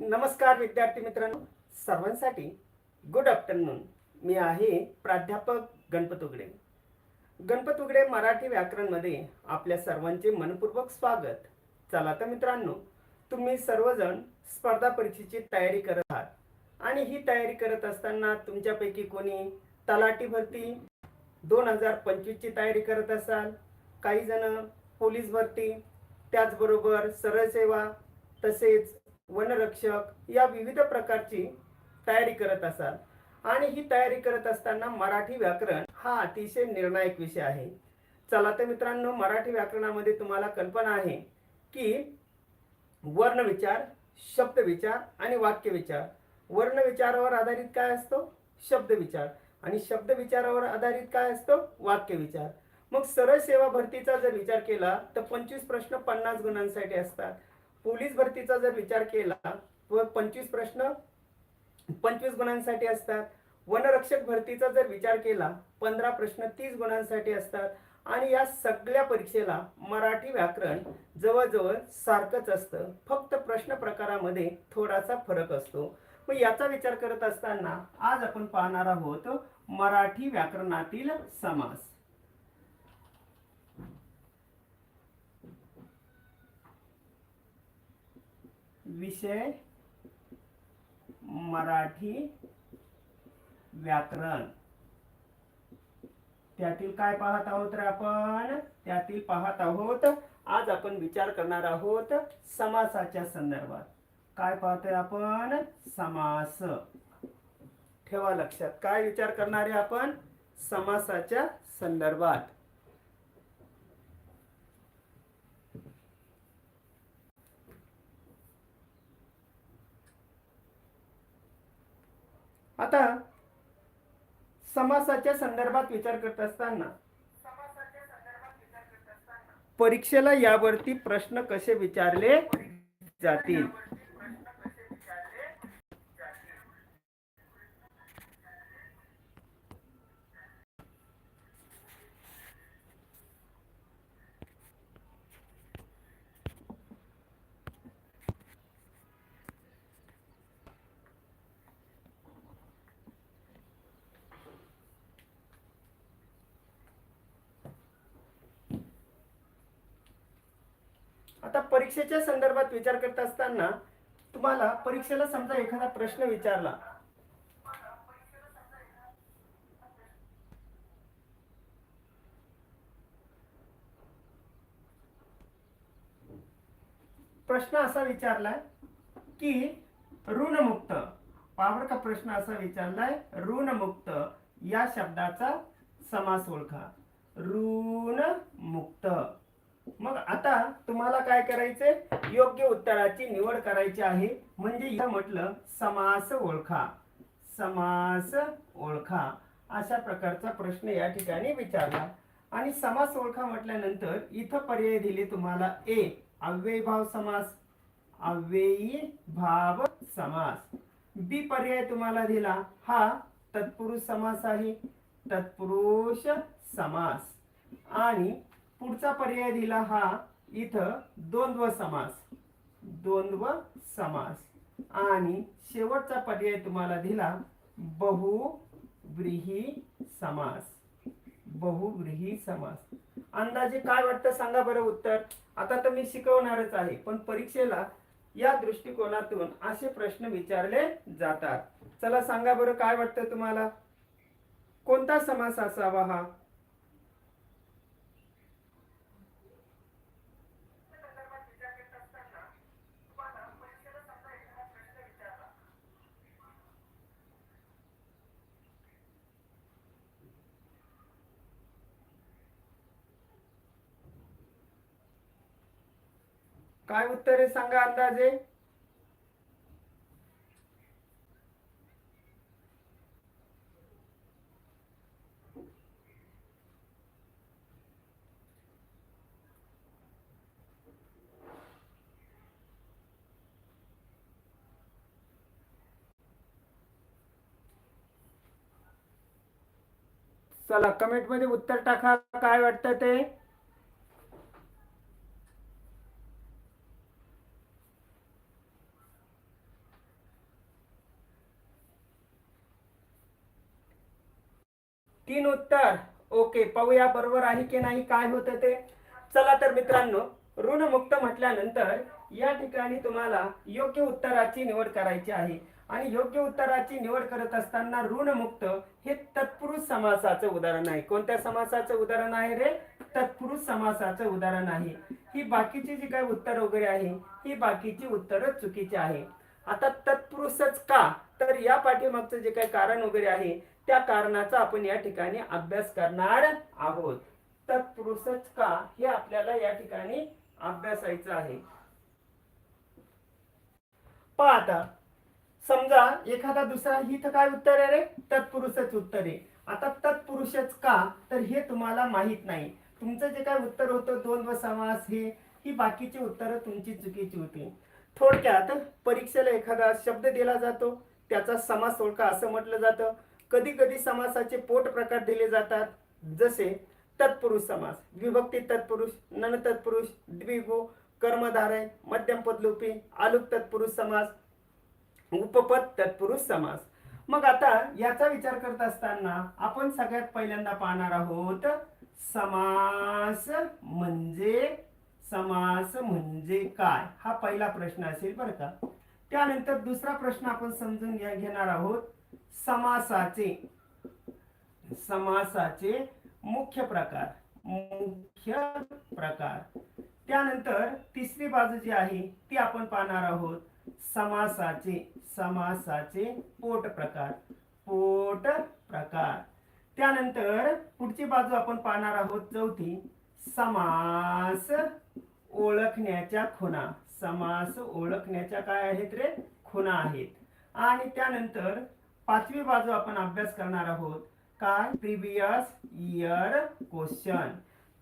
नमस्कार विद्यार्थी मित्रांनो. सर्वांसाठी गुड आफ्टरनून मी आहे प्राध्यापक गणपत उगडे. गणपत उगडे मराठी व्याकरणमध्ये आपल्या सर्वांचे मनपूर्वक स्वागत. चला तर मित्रांनो तुम्ही सर्वजण स्पर्धा परीक्षेची तयारी करत आहात. आणि ही तयारी करत असताना तुमच्यापैकी कोणी तलाठी भरती दोन हजार पंचवीसची तयारी करत असाल? काही जण पोलीस भरती त्याचबरोबर सरळ सेवा तसेच वनरक्षक या विविध प्रकारची तयारी करत असाल. आणि ही तयारी करत असताना मराठी व्याकरण हा अतिशय निर्णायक विषय आहे. चला तर मित्रांनो मराठी व्याकरणामध्ये तुम्हाला कल्पना आहे की वर्ण विचार शब्द विचार आणि वाक्य विचार. वर्ण विचारावर आधारित काय असतो? शब्दविचार आणि शब्द विचारावर आधारित काय असतो? वाक्यविचार मग सरळ सेवा भरतीचा जर विचार केला तर पंचवीस प्रश्न पन्नास गुणांसाठी असतात. पोलीस भरतीचा जर विचार केला व पंचवीस प्रश्न पंचवीस गुणांसाठी असतात. वनरक्षक भरतीचा जर विचार केला पंधरा प्रश्न तीस गुणांसाठी असतात. आणि या सगळ्या परीक्षेला मराठी व्याकरण जवळजवळ सारखंच असतं. फक्त प्रश्न प्रकारामध्ये थोडासा फरक असतो. मग याचा विचार करत असताना आज आपण पाहणार आहोत मराठी व्याकरणातील समास. विषय मराठी व्याकरण. त्यातील काय पाहत आहोत रे आपण? त्यातील पाहत आहोत आज आपण विचार करणार आहोत समासाच्या संदर्भात. काय पाहतोय आपण? समास. ठेवा लक्षात. काय विचार करणार आहे आपण? समासाच्या संदर्भात आता समासाच्या संदर्भात विचार करत असताना. परीक्षेला यावरती प्रश्न कसे विचारले जातील? आता परीक्षेच्या संदर्भात विचार करत असताना तुम्हाला परीक्षेला समजा एखादा प्रश्न विचारला. प्रश्न असा विचारलाय की ऋणमुक्त पावर का प्रश्न असा विचारलाय ऋणमुक्त या शब्दाचा समास ओळखा. ऋणमुक्त. मग आता तुम्हाला काय करायचंय? योग्य उत्तराची निवड करायची आहे. म्हणजे इथं म्हटलं समास ओळखा. समास ओळखा. अशा प्रकारचा प्रश्न या ठिकाणी विचारला. आणि समास ओळखा म्हटल्यानंतर इथं पर्याय दिले तुम्हाला. ए अव्ययी भाव समास. अव्ययी भाव समास. बी पर्याय तुम्हाला दिला. हा तत्पुरुष समास आहे. तत्पुरुष समास. आणि पुढचा पर्याय दिला हा इथं द्वंद्व समास. द्वंद्व समास. आणि शेवटचा पर्याय तुम्हाला दिला बहुव्रीही समास. बहुव्रीही समास. अंदाजे काय वाटतं सांगा बरं उत्तर. आता तर मी शिकवणारच आहे पण परीक्षेला या दृष्टिकोनातून असे प्रश्न विचारले जातात. चला सांगा बरं काय वाटतं तुम्हाला? कोणता समास असावा हा? काय उत्तर आहे सांगा अंदाजे? चला कमेंटमध्ये उत्तर टाका. काय वाटतं ते? तीन उत्तर. ओके पाहूया बरोबर आहे की नाही काय होतं ते. चला तर मित्रांनो ऋणमुक्त म्हटल्यानंतर या ठिकाणी तुम्हाला योग्य उत्तराची निवड करायची आहे. आणि योग्य उत्तराची निवड करत असताना ऋणमुक्त हे तत्पुरुष समासाचं उदाहरण आहे. कोणत्या समासाचं उदाहरण आहे रे? तत्पुरुष समासाचं उदाहरण आहे. ही बाकीची जी काही उत्तर वगैरे आहे ही बाकीची उत्तर चुकीची आहे. आता तत्पुरुषच का? तर या पाठीमागचं जे काही कारण वगैरे आहे त्या कारणाचा आपण या ठिकाणी अभ्यास करणार आहोत. तत्पुरुषच का हे आपल्याला या ठिकाणी अभ्यासायचं आहे. पहा आता समजा एखादा दुसरा ही तर काय उत्तर आहे रे? तत्पुरुषच उत्तर आहे. आता तत्पुरुषच का? तर हे तुम्हाला माहीत नाही. तुमचं जे काय उत्तर होतं द्वंद्व समास हे ही बाकीची उत्तरं तुमची चुकीची होती. थोडक्यात परीक्षेला एखादा शब्द दिला जातो त्याचा समास ओळखा असं म्हटलं जातं. कधी कधी समासाचे पोट प्रकार दिले जातात. जसे तत्पुरुष समास विभक्ती तत्पुरुष नन तत्पुरुष द्विगु कर्मधारय मध्यम पदलोपी आलुक तत्पुरुष समास उपपद तत्पुरुष समास. मग आता याचा विचार करत असताना आपण सगळ्यात पहिल्यांदा पाहणार आहोत समास म्हणजे समास म्हणजे काय? हा पहिला प्रश्न असेल बरं का. त्यानंतर दुसरा प्रश्न आपण समजून घेणार आहोत. समासाचे. समासाचे मुख्य प्रकार मुख्य प्रकार. त्यानंतर तिसरी बाजू जी आहे ती आपण पाहणार आहोत. समासाचे समासाचे पोट प्रकार पोट प्रकार. त्यानंतर पुढची बाजू आपण पाहणार आहोत चौथी समास ओळखण्याच्या खुणा. समास ओळखण्याच्या काय आहेत रे? खुणा आहेत. आणि त्यानंतर पाचवी बाजू आपण अभ्यास करणार आहोत. काय? प्रिव्हियस इयर क्वेश्चन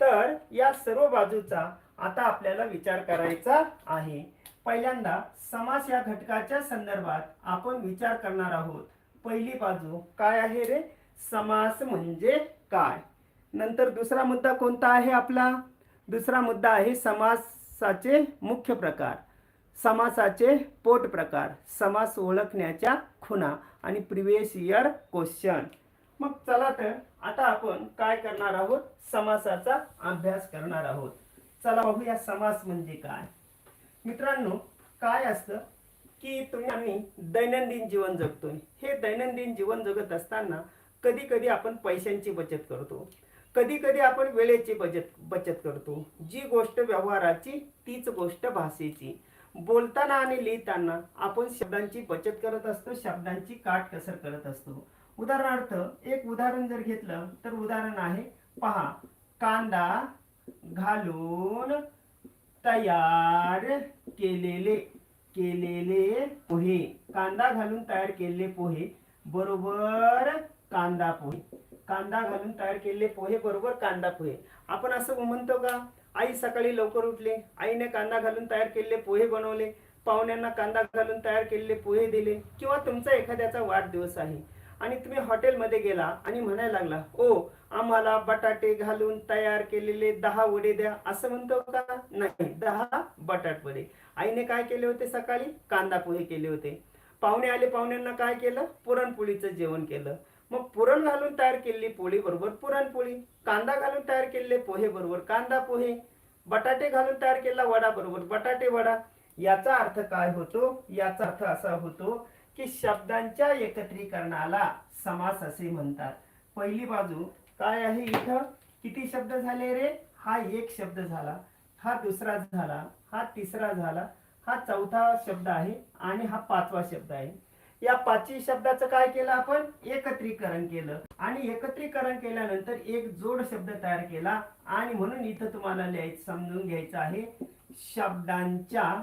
तर या सर्व बाजूचा आता आपल्याला विचार करायचा आहे. पहिल्यांदा समास या घटकाच्या संदर्भात आपण विचार करणार आहोत. पहिली बाजू काय आहे रे? समास म्हणजे काय? नंतर दुसरा मुद्दा कोणता आहे आपला? दुसरा मुद्दा आहे समासाचे मुख्य प्रकार. समासाचे पोट प्रकार. समास ओळखण्याच्या खुणा. आणि प्रिव्हियस इयर क्वेश्चन मग चला तर आता आपण काय करणार आहोत? समासाचा अभ्यास करणार आहोत. चला बघूया समास म्हणजे काय. मित्रांनो काय असतं? की तुम्ही आम्ही दैनंदिन जीवन जगतोय. हे दैनंदिन जीवन जगत असताना कधी कधी आपण पैशांची बचत करतो. कधी कधी आपण वेळेची बचत बचत करतो. जी गोष्ट व्यवहाराची तीच गोष्ट भाषेची. बोलताना आणि लिहिताना आपण शब्दांची बचत करत असतो शब्दांची काटकसर करत असतो. उदाहरणार्थ एक उदाहरण जर घेतलं तर उदाहरण आहे पहा कांदा घालून तयार केलेले केलेले पोहे. कांदा घालून तयार केलेले पोहे बरोबर कांदा पोहे. कांदा घालून तयार केलेले पोहे बरोबर कांदा पोहे. आपण असं म्हणतो का? आई सकाळी लवकर उठले. आईने कांदा घालून तयार केलेले पोहे बनवले. पाहुण्यांना कांदा घालून तयार केलेले पोहे दिले. किंवा तुमचा एखाद्याचा वाढदिवस आहे. आणि तुम्ही हॉटेलमध्ये गेला आणि म्हणायला लागला ओ आम्हाला बटाटे घालून तयार केलेले दहा वडे द्या. असं म्हणतो का? नाही दहा बटाट वडे. आईने काय केले होते सकाळी? कांदा पोहे केले होते. पाहुणे आले पाहुण्यांना काय केलं? पुरणपोळीचं जेवण केलं. मग पुरण घालून तयार केलेली पोळी बरोबर पुरणपोळी कांदा घालून तयार केलेले पोहे बरोबर कांदा पोहे बटाटे घालून तयार केलेला वडा बरोबर बटाटे वडा. याचा अर्थ काय होतो? याचा अर्थ असा होतो की शब्दांच्या एकत्रीकरणाला समास असे म्हणतात. पहिली बाजू काय आहे इथं? किती शब्द झाले रे? हा एक शब्द झाला हा दुसरा झाला हा तिसरा झाला हा चौथा शब्द आहे आणि हा पाचवा शब्द आहे. या पाचही शब्दाचं काय केलं आपण? एकत्रीकरण केलं. आणि एकत्रीकरण केल्यानंतर एक जोड शब्द तयार केला. आणि म्हणून इथं तुम्हाला लिहायचं समजून घ्यायचं आहे. शब्दांच्या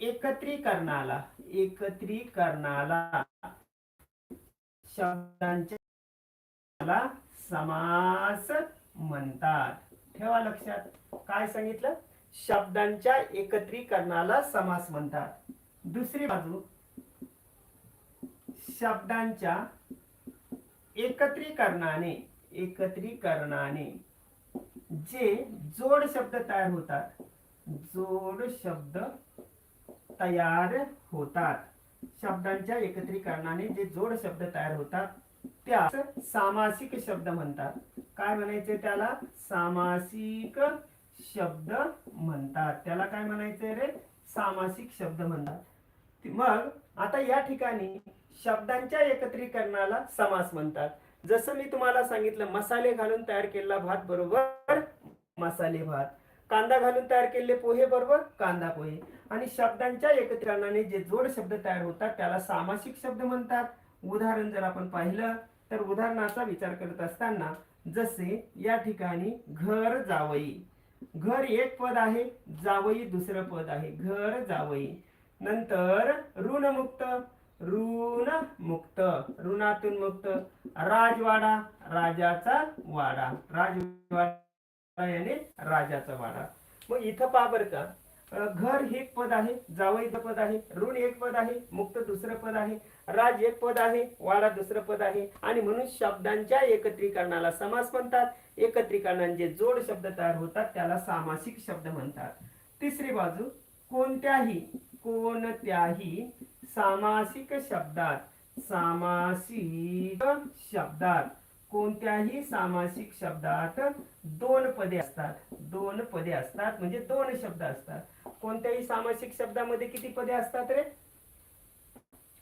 एकत्रीकरणाला एकत्रीकरणाला शब्दांच्या समास म्हणतात. ठेवा लक्षात. काय सांगितलं? शब्दांच्या एकत्रीकरणाला समास म्हणतात. दुसरी बाजू शब्दांच्या एकत्रीकरणाने एकत्रीकरणाने जे जोड शब्द तयार होतात जोड शब्द तयार होतात. शब्दांच्या एकत्रीकरणाने जे जोड शब्द तयार होतात त्या सामासिक शब्द म्हणतात. काय म्हणायचे त्याला? सामासिक शब्द म्हणतात. त्याला काय म्हणायचे रे? सामासिक शब्द म्हणतात. मग आता या ठिकाणी शब्दांच्या एकत्रीकरणाला समास म्हणतात. जसं मी तुम्हाला सांगितलं मसाले घालून तयार केलेला भात बरोबर मसाले भात. कांदा घालून तयार केलेले पोहे बरोबर कांदा पोहे. आणि शब्दांच्या एकत्रीकरणाने जे जोड शब्द तयार होतात त्याला सामासिक शब्द म्हणतात. उदाहरण जर आपण पाहिलं तर उदाहरणाचा विचार करत असताना जसे या ठिकाणी घर जावई. घर एक पद आहे जावई दुसरं पद आहे. घर जावई. नंतर ऋणमुक्त. ऋण मुक्त ऋणातून मुक्त. राजवाडा राजाचा वाडा. राजवाडा याने राजाचा वाडा. मग इथं पहा का. घर हे पद आहे जावईचं पद आहे ऋण एक पद आहे मुक्त दुसरं पद आहे राज एक पद आहे वाडा दुसरं पद आहे. आणि म्हणून शब्दांच्या एकत्रीकरणाला समास म्हणतात. एकत्रीकरणांचे जोड शब्द तयार होतात त्याला सामासिक शब्द म्हणतात. तिसरी बाजू कोणत्याही कोणत्याही सामासिक शब्दात सामासिक शब्दात. कोणत्याही सामासिक शब्दात दोन पदे असतात. दोन पदे असतात म्हणजे दोन शब्द असतात. कोणत्याही सामासिक शब्दामध्ये किती पदे असतात रे?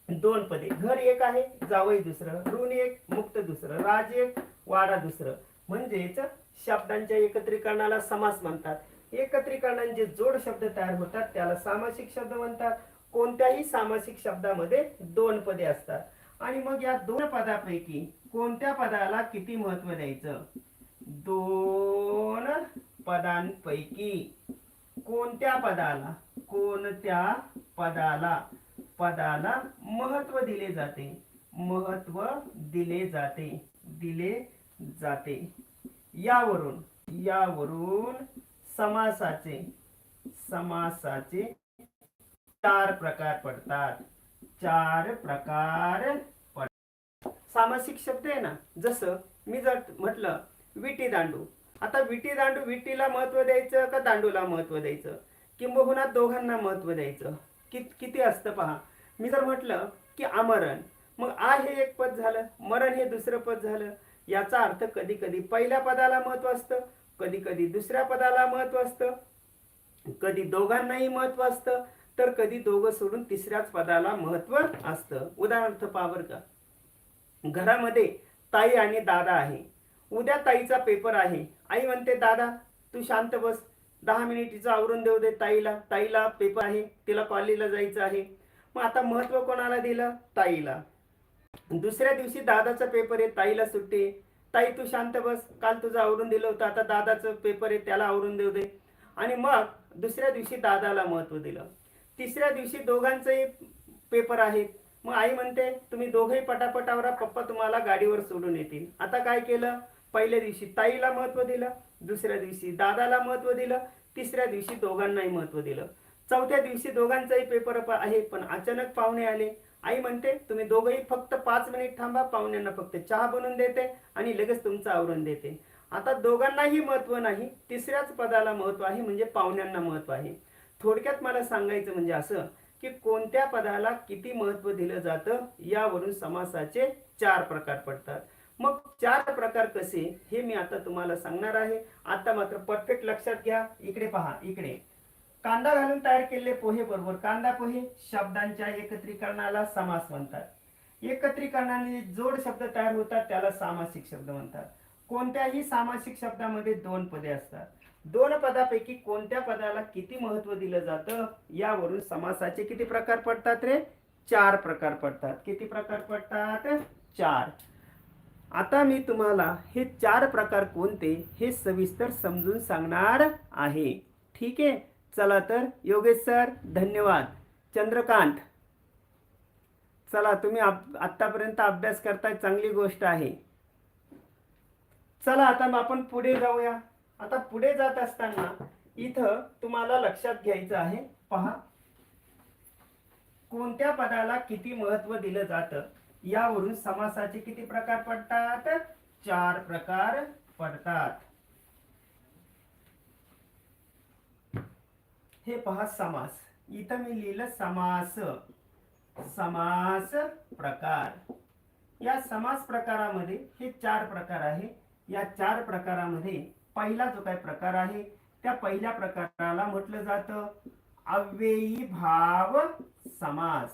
दोन पदे. घर एक आहे जावई दुसरं ऋण एक मुक्त दुसरं राज एक वाडा दुसरं. म्हणजेच शब्दांच्या एकत्रीकरणाला समास म्हणतात. एकत्रीकरणांचे जोड शब्द तयार होतात त्याला सामासिक शब्द म्हणतात. कोणत्याही सामासिक शब्दामध्ये दोन पदे असतात. आणि मग या दोन पदापैकी कोणत्या पदाला किती महत्त्व द्यायचं? दोन पदांपैकी कोणत्या पदाला कोणत्या पदाला पदाला महत्त्व दिले जाते? महत्त्व दिले जाते. दिले जाते. यावरून यावरून समासाचे समासाचे चार प्रकार पडतात. चार प्रकार पड सामासिक शब्द आहे ना? जसं मी जर म्हटलं विटी दांडू. आता विटी दांडू विटीला महत्त्व द्यायचं का दांडूला महत्त्व द्यायचं? किंबहुना दोघांना महत्त्व द्यायचं? कि किती असतं पहा. मी जर म्हटलं की आमरण मग आ हे एक पद झालं मरण हे दुसरं पद झालं. याचा अर्थ कधी कधी पहिल्या पदाला महत्त्व असतं कधी कधी दुसऱ्या पदाला महत्त्व असतं. कधी दोघांनाही महत्त्व असतं. तर कधी दोघं सोडून तिसऱ्याच पदाला महत्त्व असतं. उदाहरणार्थ पावर का? घरामध्ये ताई आणि दादा आहे. उद्या ताईचा पेपर आहे. आई म्हणते दादा तू शांत बस. दहा मिनिटीचं आवरून देऊ दे ताईला. ताईला पेपर आहे. तिला कॉलेजला जायचं आहे. मग आता महत्त्व कोणाला दिलं? ताईला. दुसऱ्या दिवशी दादाचा पेपर आहे. ताईला सुट्टी आहे. ताई तू शांत बस. काल तुझं आवरून दिलं होतं. आता दादाचं पेपर आहे त्याला आवरून देऊ दे. आणि मग दुसऱ्या दिवशी दादाला महत्त्व दिलं. तिसऱ्या दिवशी दोघांचंही पेपर आहेत मग आई म्हणते तुम्ही दोघंही पटापट आवरा. पप्पा तुम्हाला गाडीवर सोडून येतील. आता काय केलं? पहिल्या दिवशी ताईला महत्त्व दिलं. दुसऱ्या दिवशी दादाला महत्त्व दिलं. तिसऱ्या दिवशी दोघांनाही महत्त्व दिलं. चौथ्या दिवशी दोघांचाही पेपर आहे पण अचानक पाहुणे आले. आई म्हणते तुम्ही दोघंही फक्त पाच मिनिट थांबा पाहुण्यांना फक्त चहा बनवून देते आणि लगेच तुमचं आवरून देते. आता दोघांनाही महत्त्व नाही तिसऱ्याच पदाला महत्त्व आहे म्हणजे पाहुण्यांना महत्त्व आहे. थोडक्यात मला सांगायचं म्हणजे असं की कोणत्या पदाला किती महत्त्व दिलं जातं यावरून समासाचे चार प्रकार पडतात. मग चार प्रकार कसे हे मी आता तुम्हाला सांगणार आहे. आता मात्र परफेक्ट लक्षात घ्या. इकडे पहा इकडे. कांदा घालून तयार केलेले पोहे बरोबर कांदा पोहे शब्दांच्या एकत्रीकरणाला समास म्हणतात. एकत्रीकरणाने जोड शब्द तयार होतात त्याला सामासिक शब्द म्हणतात. कोणत्याही सामासिक शब्दामध्ये दोन पदे असतात. दोन पदापैकी कोणत्या पदाला किती महत्त्व दिलं जातं यावरून समासाचे किती प्रकार पडतात रे? चार प्रकार पडतात. किती प्रकार पडतात? चार. आता मी तुम्हाला हे चार प्रकार कोणते हे सविस्तर समजून सांगणार आहे. ठीक आहे? चला तर योगेश सर धन्यवाद. चंद्रकांत. चला तुम्ही आत्तापर्यंत अभ्यास करताय चांगली गोष्ट आहे. चला आता आपण पुढे जाऊया. आता पुढे जात असताना इथं तुम्हाला लक्षात घ्यायचं आहे. पहा. कोणत्या पदाला किती महत्त्व दिलं जातं? यावरून समासाचे किती प्रकार पडतात? चार प्रकार पडतात. हे पहा समास. इथं मी लिहिलं समास. समास प्रकार. या समास प्रकारामध्ये हे चार प्रकार आहे. या चार प्रकारामध्ये पहिला जो काही प्रकार आहे त्या पहिल्या प्रकाराला म्हटलं जातं अव्ययी भाव समास.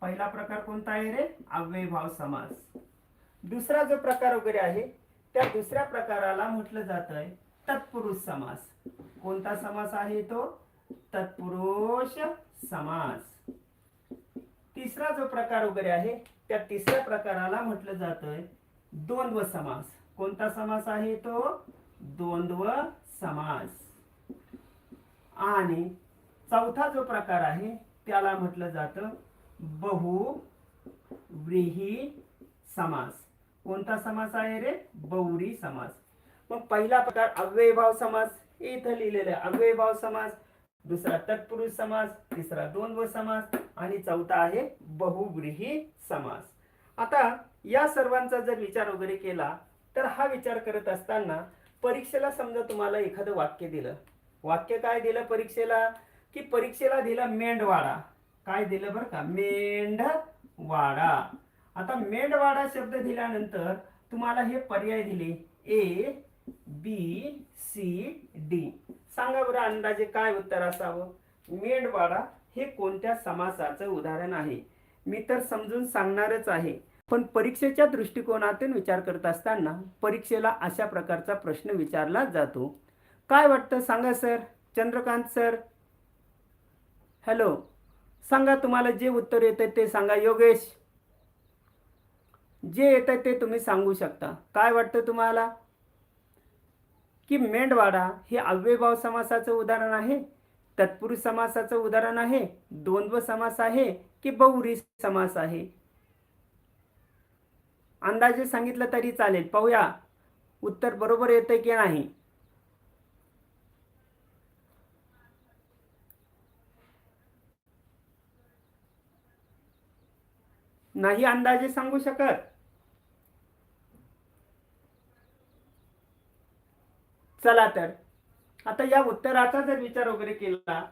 पहिला प्रकार कोणता आहे रे? अव्ययी भाव समास. दुसरा जो प्रकार वगैरे आहे त्या दुसऱ्या प्रकाराला म्हटलं जात आहे तत्पुरुष समास. कोणता समास आहे तो? तत्पुरुष समास. तिसरा जो प्रकार वगैरे आहे त्या तिसऱ्या प्रकाराला म्हटलं जातंय द्वंद्व समास. कोणता समास आहे तो? द्वंद्व समास. आणि चौथा जो प्रकार आहे त्याला म्हटलं जातं बहु व्रीही समास. कोणता समास आहे रे? बहुरी समास. मग पहिला प्रकार अव्ययभाव समास. इथं लिहिलेलं आहे अव्ययभाव समास. दुसरा तत्पुरुष समास तिसरा दोन व समास आणि चौथा आहे बहुव्रीही समास. आता या सर्वांचा जर विचार वगैरे केला तर हा विचार करत असताना परीक्षेला समजा तुम्हाला एखादं वाक्य दिलं. वाक्य काय दिलं परीक्षेला? की परीक्षेला दिलं मेंढवाडा. काय दिलं बरं का? मेंढवाडा. आता मेंढवाडा शब्द दिल्यानंतर तुम्हाला हे पर्याय दिले. A B C D. सांगा बरं अंदाजे काय उत्तर असावं? मेंढवाडा हे कोणत्या समासाचं उदाहरण आहे? मी तर समजून सांगणारच आहे. पण परीक्षेच्या दृष्टिकोनातून विचार करत असताना परीक्षेला अशा प्रकारचा प्रश्न विचारला जातो. काय वाटतं? सांगा सर. चंद्रकांत सर. हॅलो. सांगा तुम्हाला जे उत्तर येतं ते सांगा योगेश. जे येतं ते तुम्ही सांगू शकता. काय वाटतं तुम्हाला? की मेंढवाडा हे अव्ययभाव समासाचं उदाहरण आहे तत्पुरुष समासाचं उदाहरण आहे द्वंद्व समास आहे की बहुरी समास आहे? अंदाजे सांगितलं तरी चालेल. पाहूया. उत्तर बरोबर येतं की नाही? नाही अंदाजे सांगू शकत? चला तर. आता या उत्तराचा जर विचार वगैरे केला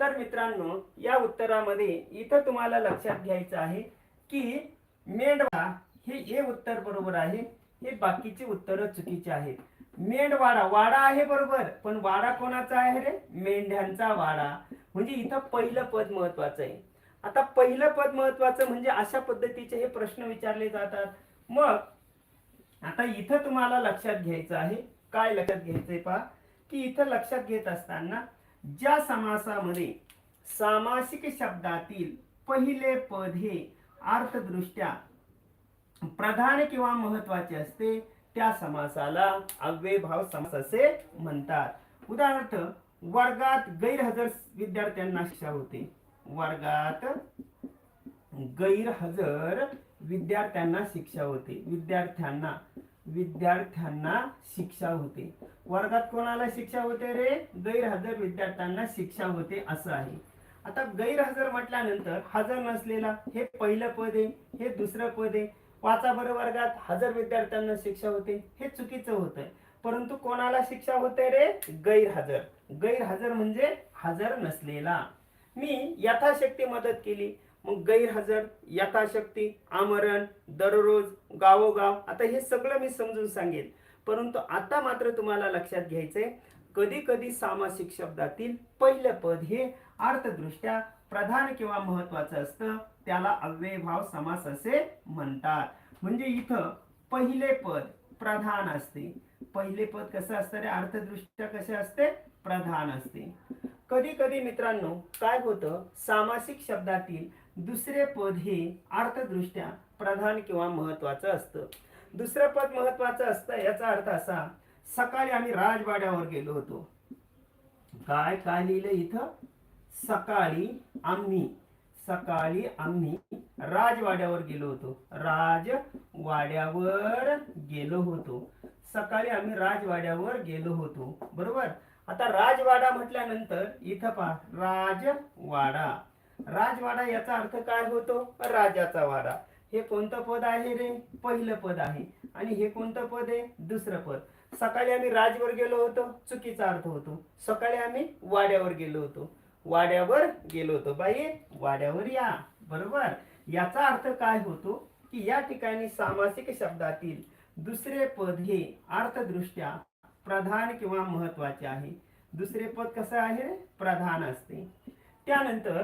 तर मित्रांनो या उत्तरामध्ये इथं तुम्हाला लक्षात घ्यायचं आहे की मेंढवा हे हे उत्तर बरोबर आहे हे बाकीचे उत्तर चुकीचे आहेत. मेंढवाडा वाडा आहे बरोबर पण वाडा कोणाचा आहे रे? मेंढ्यांचा वाडा. म्हणजे इथं पहिलं पद महत्वाचं आहे. आता पहिलं पद महत्वाचं म्हणजे अशा पद्धतीचे हे प्रश्न विचारले जातात. मग आता इथं तुम्हाला लक्षात घ्यायचं आहे काय लक्षात घ्यायचंय पहा? की इथं लक्षात घेत असताना ज्या समासामध्ये सामासिक शब्दातील पहिले पद हे अर्थदृष्ट्या प्रधान किंवा महत्त्वाचे असते त्या समासाला अव्ययभाव समास असे म्हणतात. उदाहरणार्थ वर्गात गैरहजर विद्यार्थ्यांना शिक्षा होते. वर्गात गैरहजर विद्यार्थ्यांना शिक्षा होते. विद्यार्थ्यांना विद्यार्थ्यांना शिक्षा होते. वर्गात कोणाला शिक्षा होते रे? गैरहजर विद्यार्थ्यांना शिक्षा होते असं आहे. आता गैरहजर म्हटल्यानंतर हजर नसलेला हे पहिलं पद आहे हे दुसरं पद आहे. वाचा बरं वर्गात हजर विद्यार्थ्यांना शिक्षा होते हे चुकीचं होत आहे परंतु कोणाला शिक्षा होते रे? गैरहजर. गैरहजर म्हणजे हजर नसलेला. मी यथाशक्ती मदत केली. मग गैरहजर यथाशक्ती आमरण दररोज गावोगाव आता हे सगळं मी समजून सांगेन. परंतु आता मात्र तुम्हाला लक्षात घ्यायचंय कधी कधी सामासिक शब्दातील पहिलं पद हे अर्थदृष्ट्या प्रधान किंवा महत्वाचं असतं त्याला अव्ययभाव समास असे म्हणतात. म्हणजे इथं पहिले पद प्रधान असते. पहिले पद कसं असतं रे? अर्थदृष्ट्या कसे असते? प्रधान असते. कधी कधी मित्रांनो काय होतं? सामासिक शब्दातील दुसरे पद हे अर्थदृष्ट्या प्रधान किंवा महत्वाचं असतं. दुसरं पद महत्वाचं असतं याचा अर्थ असा सकाळी आम्ही राजवाड्यावर गेलो होतो. काय काय लिहिलं इथं? सकाळी आम्ही सकाळी आम्ही राजवाड्यावर गेलो होतो. राजवाड्यावर गेलो होतो. सकाळी आम्ही राजवाड्यावर गेलो होतो. बरोबर? आता राजवाडा म्हटल्यानंतर इथं पहा राजवाडा. राजवाडा याचा अर्थ काय होतो? राजाचा वाडा. हे कोणतं पद आहे रे? पहिलं पद आहे. आणि हे कोणतं पद आहे? दुसरं पद. सकाळी आम्ही राजवर गेलो होतो. चुकीचा अर्थ होतो. सकाळी आम्ही वाड्यावर गेलो होतो. वाड्यावर गेलो होतो. बाई वाड्यावर या. बरोबर? याचा अर्थ काय होतो? की या ठिकाणी सामासिक शब्दातील दुसरे पद हे अर्थदृष्ट्या प्रधान किंवा महत्त्वाचे आहे. दुसरे पद कसं आहे? प्रधान असते. त्यानंतर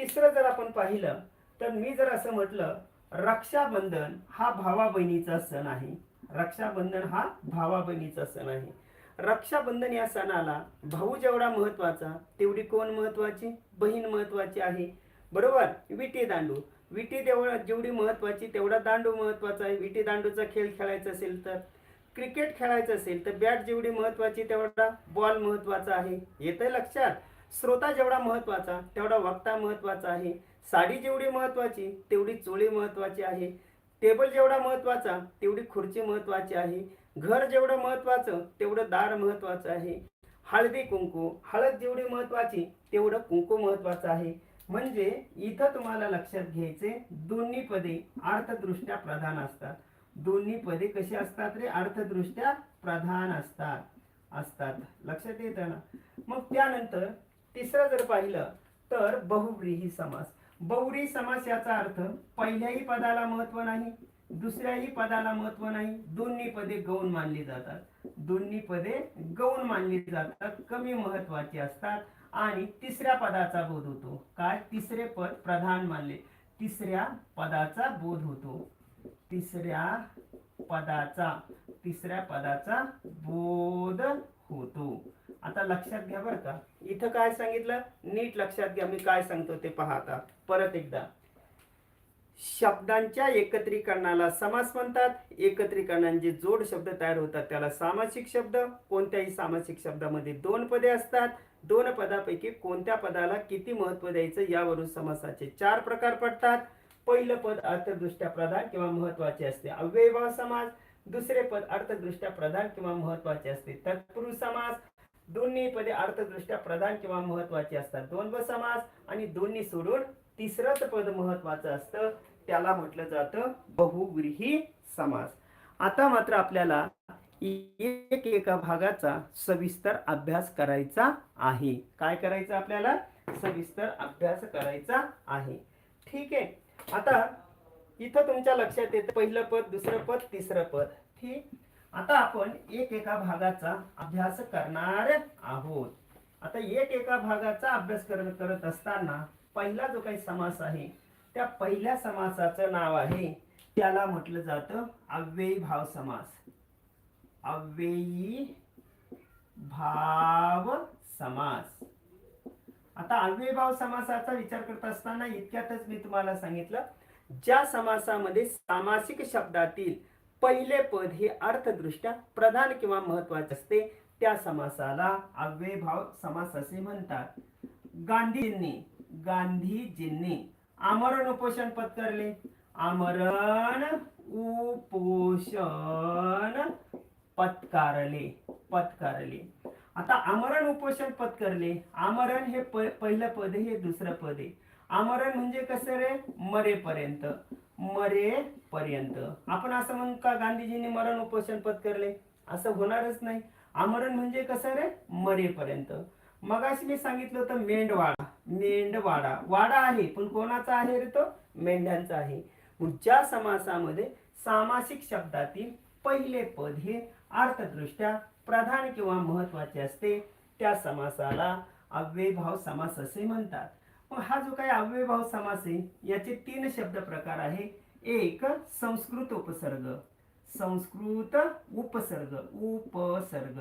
तिसरं जर आपण पाहिलं तर मी जर असं म्हटलं रक्षाबंधन हा भावा बहिणीचा सण आहे. रक्षाबंधन हा भावा बहिणीचा सण आहे. रक्षाबंधन या सणाला भाऊ जेवढा महत्त्वाचा तेवढी कोण महत्वाची? बहीण महत्वाची आहे. बरोबर? विटी दांडू. विटी तेवढा जेवढी महत्वाची तेवढा दांडू महत्त्वाचा आहे. विटी दांडूचा खेळ खेळायचा असेल तर क्रिकेट खेळायचं असेल तर बॅट जेवढी महत्वाची तेवढा बॉल महत्त्वाचा आहे. येतंय लक्षात. श्रोता जेवढा महत्त्वाचा तेवढा वक्ता महत्त्वाचा आहे. साडी जेवढी महत्वाची तेवढी चोळी महत्वाची आहे. टेबल जेवढा महत्त्वाचा तेवढी खुर्ची महत्वाची आहे. घर जेवढं महत्वाचं तेवढं दार महत्वाचं आहे. हळदी कुंकू हळद जेवढी महत्वाची तेवढं कुंकू महत्वाचं आहे. म्हणजे इथं तुम्हाला लक्षात घ्यायचे दोन्ही पदे अर्थदृष्ट्या प्रधान असतात. दोन्ही पदे कशी असतात रे? अर्थदृष्ट्या प्रधान असतात असतात. लक्षात येतं ना? मग त्यानंतर तिसरं जर पाहिलं तर बहुव्रीही समास. बहुव्रीही समास याचा अर्थ पहिल्याही पदाला महत्त्व नाही दुसऱ्याही पदाला महत्त्व नाही दोन्ही पदे गौण मानली जातात. दोन्ही पदे गौण मानली जातात कमी महत्वाची असतात आणि तिसऱ्या पदाचा बोध होतो. काय? तिसरे पद प्रधान मानले. तिसऱ्या पदाचा बोध होतो. तिसऱ्या पदाचा तिसऱ्या पदाचा बोध होतो. आता लक्षात घ्या बरं का. इथं काय सांगितलं? नीट लक्षात घ्या मी काय सांगतो ते पहा आता. परत एकदा. शब्दांच्या एकत्रीकरणाला समास म्हणतात. एकत्रीकरणांचे जोड शब्द तयार होतात. त्याला सामासिक शब्द कोणत्याही सामासिक शब्दामध्ये दोन पदे असतात. दोन पदापैकी कोणत्या पदाला किती महत्त्व द्यायचं यावरून समासाचे चार प्रकार पडतात. पहिलं पद अर्थदृष्ट्या प्रधान किंवा महत्त्वाचे असते. अव्ययभाव समास. दुसरे पद अर्थदृष्ट्या प्रधान किंवा महत्त्वाचे असते. तत्पुरुष समास दोन्ही पदे अर्थदृष्ट्या प्रधान किंवा महत्वाची असतात. द्वंद्व समास आणि दोन्ही सोडून तिसरंच पद महत्वाचं असतं. त्याला म्हटलं जातं बहुव्रीही समास. आता मात्र आपल्याला एक एका भागाचा सविस्तर अभ्यास करायचा आहे. काय करायचं आपल्याला? सविस्तर अभ्यास करायचा आहे. ठीक आहे. आता इथं तुमच्या लक्षात येतं पहिलं पद दुसरं पद तिसरं पद. ठीक आता आपण एक एका भागाचा अभ्यास करणार आहोत. आता एक एका भागाचा अभ्यास करत असताना पहिला जो काही समास आहे त्या पहिल्या समासाचं नाव आहे त्याला म्हटलं जातं अव्ययी भाव समास. अव्ययी भाव समास. आता अव्ययी भाव समासाचा विचार करत असताना इतक्यातच मी तुम्हाला सांगितलं ज्या समासामध्ये सामासिक शब्दातील पहिले पद हे अर्थदृष्ट्या प्रधान किंवा महत्त्वाचे असते. त्या समासाला अव्ययभाव समास असे म्हणतात. गांधींनी गांधीजींनी आमरण उपोषण पत्करले आमरण उपोषण पत्कारले पत्कारले आता आमरण उपोषण पत्करले आमरण हे पहिलं पद हे दुसरं पद आहे. आमरण म्हणजे कसं रे? मरेपर्यंत. मरेपर्यंत. आपण असं म्हणू का गांधीजींनी मरण उपोषण पत्करले? असं होणारच नाही. आमरण म्हणजे कसं रे? मरेपर्यंत. मगाशी मी सांगितलं होतं मेंढवाडा. मेंढवाडा. वाडा आहे. पण कोणाचा आहे रे तो? मेंढ्यांचा आहे. ज्या समासामध्ये सामासिक शब्दातील पहिले पद हे अर्थदृष्ट्या प्रधान किंवा महत्त्वाचे असते. त्या समासाला अव्ययभाव समास असे म्हणतात. मग हा जो काही अव्ययभाव समास आहे याचे तीन शब्द प्रकार आहे. एक संस्कृत उपसर्ग. संस्कृत उपसर्ग. उपसर्ग.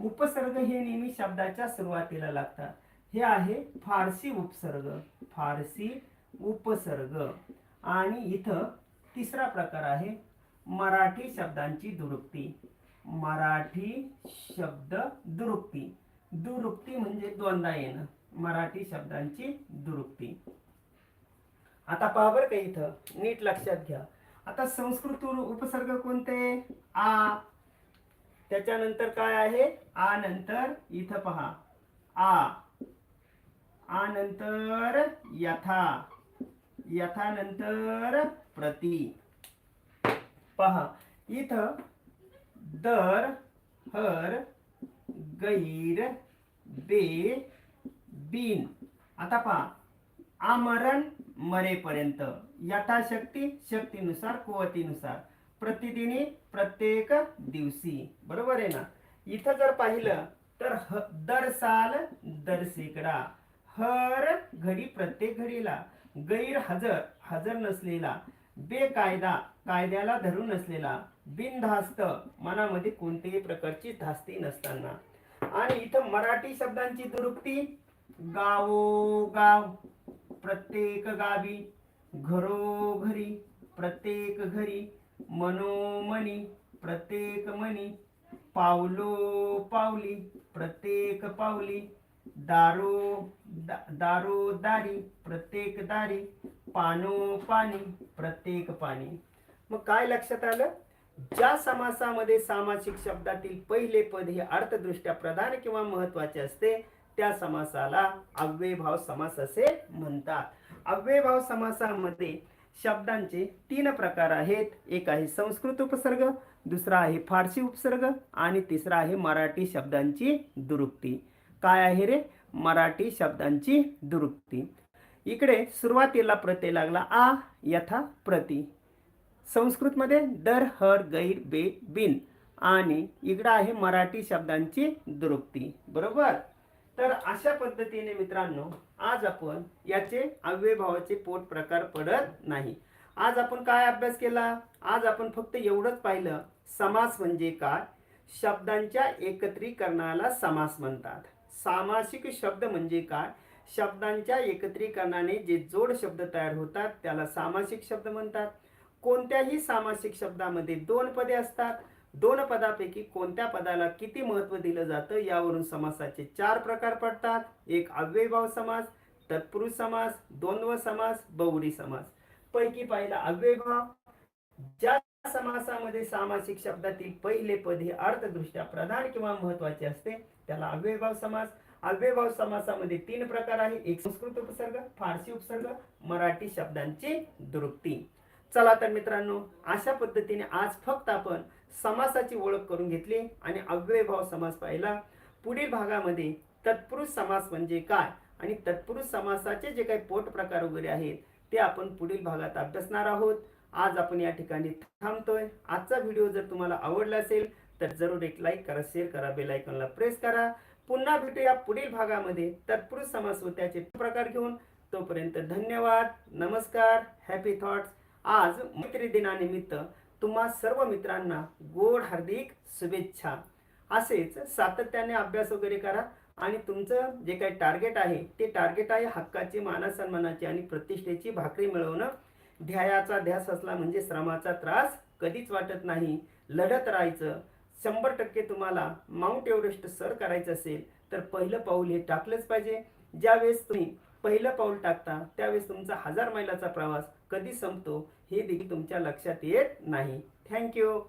उपसर्ग हे नेहमी शब्दाच्या सुरुवातीला लागतात. हे आहे फारसी उपसर्ग. फारसी उपसर्ग. आणि इथं तिसरा प्रकार आहे मराठी शब्दांची दुरुक्ती. मराठी शब्द दुरुक्ती. दुरुक्ती म्हणजे दोनदा येणं. मराठी शब्दांची दुरुक्ती. आता पहा बरं का इथं नीट लक्षात घ्या. आता संस्कृत उपसर्ग कोणते? आ. त्याच्यानंतर काय आहे? आ नंतर इथं पहा. आ. आ नंतर यथा. यथा नंतर प्रति. पहा इथं दर हर गैर बे बिन आता पहा. आमरण मरेपर्यंत. यथाशक्ती शक्तीनुसार कुवतीनुसार. प्रतिदिनी प्रत्येक दिवशी. बरोबर आहे ना? इथं जर पाहिलं तर ह दर साल दर सेकडा हर घडी प्रत्येक घडीला. गैरहजर हजर नसलेला. बेकायदा कायद्याला धरून नसलेला. बिनधास्त मनामध्ये कोणत्याही प्रकारची धास्ती नसताना. आणि इथं मराठी शब्दांची दुरुक्ती गावोगाव प्रत्येक गावी घरोघरी प्रत्येक घरी मनोमनी प्रत्येक मनी पावलो पावली प्रत्येक पावली दारो दा- दारोदारी प्रत्येक दारी पानो पाणी प्रत्येक पाणी मग काय लक्षात आलं? ज्या समासामध्ये सामासिक शब्दातील पहिले पद हे अर्थदृष्ट्या प्रधान किंवा महत्त्वाचे असते त्या समासाला अव्ययभाव समास असे म्हणतात. अव्ययभाव समासामध्ये शब्दांचे तीन प्रकार आहेत. एक आहे संस्कृत उपसर्ग दुसरा आहे फारसी उपसर्ग आणि तिसरा आहे मराठी शब्दांची दुरुक्ती. काय आहे रे? मराठी शब्दांची दुरुक्ती. इकडे सुरुवातीला प्रत्यय लागला आ यथा प्रति. संस्कृतमध्ये दर हर गैर बे बिन आणि इकडं आहे मराठी शब्दांची दुरुक्ती. बरोबर? तर अशा पद्धतीने मित्रांनो आज आपण याचे अव्ययभावाचे पोट प्रकार पडत नाही. आज आपण काय अभ्यास केला? आज आपण फक्त एवढंच पाहिलं. समास म्हणजे काय? शब्दांच्या एकत्रीकरणाला समास म्हणतात. सामासिक शब्द म्हणजे काय? शब्दांच्या एकत्रीकरणाने जे जोड शब्द तयार होतात त्याला सामासिक शब्द म्हणतात. कोणत्याही सामासिक शब्दामध्ये दोन पदे असतात. दोन पदापैकी कोणत्या पदाला किती महत्त्व दिलं जातं यावरून समासाचे चार प्रकार पडतात. एक अव्ययभाव समास तत्पुरुष समास द्वंद्व समास बहुरी समास. पैकी पाहिला अव्ययभाव. ज्या समासामध्ये सामासिक शब्दातील पहिले पद हे अर्थदृष्ट्या प्रधान किंवा महत्त्वाचे असते त्याला अव्ययभाव समास. अव्ययभाव समासामध्ये तीन प्रकार आहे. एक संस्कृत उपसर्ग फारसी उपसर्ग मराठी शब्दांची दुरुक्ती. चला तर मित्रांनो अशा पद्धतीने आज फक्त आपण समासाची ओळख करून घेतली आणि अव्ययभाव समास पाहिला. पुढील भागामध्ये तत्पुरुष समास म्हणजे काय आणि तत्पुरुष समासाचे जे काही पोट प्रकार वगैरे आहेत ते आपण पुढील भागात अभ्यासणार आहोत. आज आपण या ठिकाणी थांबतोय. आजचा व्हिडिओ जर तुम्हाला आवडला असेल तर जरूर एक लाईक करा शेअर करा बेल आयकॉनला प्रेस करा. पुन्हा भेटूया पुढील भागामध्ये तत्पुरुष समास व त्याचे प्रकार घेऊन. तोपर्यंत धन्यवाद नमस्कार हॅपी थॉट्स आज मैत्री दिनानिमित्त तुम्हा सर्व मित्रांना गोड हार्दिक शुभेच्छा. असेच सातत्याने अभ्यास वगैरे करा आणि तुमचं जे काही टार्गेट आहे ते टार्गेट आहे हक्काची मानसन्मानाची आणि प्रतिष्ठेची भाकरी मिळवणं. ध्यायाचा ध्यास असला म्हणजे श्रमाचा त्रास कधीच वाटत नाही. लढत राहायचं. शंभर टक्के तुम्हाला माउंट एव्हरेस्ट सर करायचं असेल तर पहिलं पाऊल हे टाकलंच पाहिजे. ज्यावेळेस तुम्ही पहिलं पाऊल टाकता त्यावेळेस तुमचा हजार मैलाचा प्रवास कधी संपतो हे देखील तुमच्या लक्षात येत नाही. थँक्यू